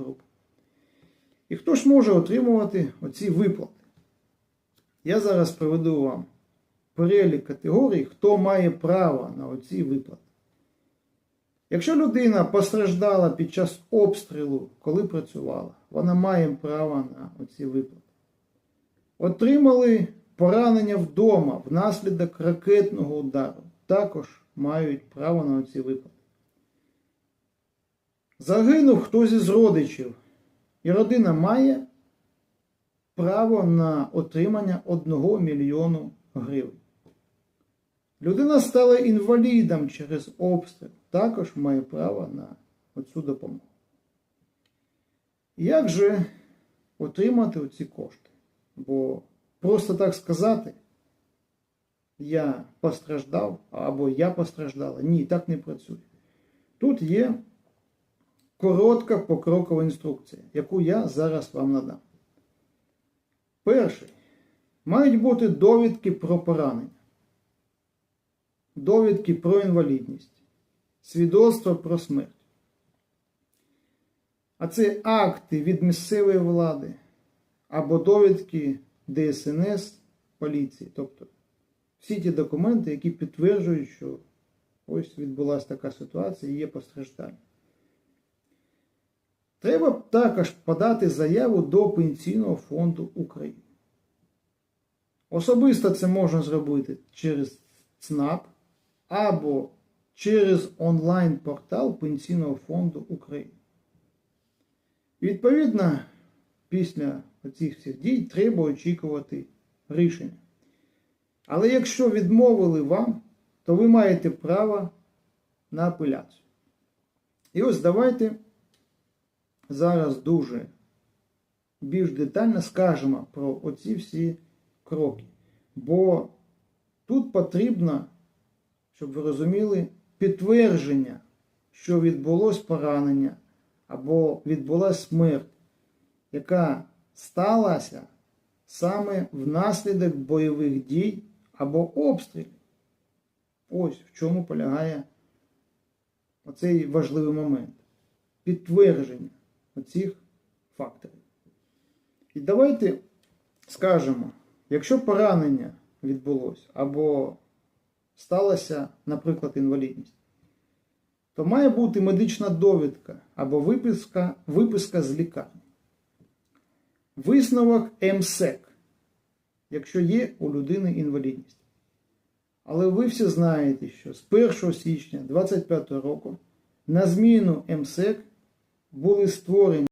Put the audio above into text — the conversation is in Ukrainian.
групу. І хто ж може отримувати оці виплати? Я зараз приведу вам перелік категорій, хто має право на оці виплати. Якщо людина постраждала під час обстрілу, коли працювала, вона має право на оці виплати. Отримали поранення вдома внаслідок ракетного удару, також мають право на оці виплати. Загинув хтось із родичів, і родина має право на отримання 1 мільйону гривень. Людина стала інвалідом через обстріл, також має право на оцю допомогу. Як же отримати оці кошти? Бо просто так сказати, я постраждав або я постраждала. Ні, так не працює. Тут є коротка покрокова інструкція, яку я зараз вам надам. Перший. Мають бути довідки про поранення, довідки про інвалідність, свідоцтво про смерть. А це акти від місцевої влади або довідки ДСНС поліції. Тобто всі ті документи, які підтверджують, що ось відбулася така ситуація і є постраждання. Треба також подати заяву до Пенсійного фонду України. Особисто це можна зробити через ЦНАП або через онлайн-портал Пенсійного фонду України. Відповідно, після цих всіх дій треба очікувати рішення. Але якщо відмовили вам, то ви маєте право на апеляцію. І ось давайте зараз дуже більш детально скажемо про оці всі кроки. Бо тут потрібно, щоб ви розуміли, підтвердження, що відбулось поранення або відбулася смерть, яка сталася саме внаслідок бойових дій або обстрілів. Ось в чому полягає оцей важливий момент. Підтвердження оцих факторів. І давайте скажемо, якщо поранення відбулося або сталася, наприклад, інвалідність, то має бути медична довідка або виписка, виписка з лікарні. Висновок МСЕК, якщо є у людини інвалідність. Але ви всі знаєте, що з 1 січня 2025 року на зміну МСЕК були створені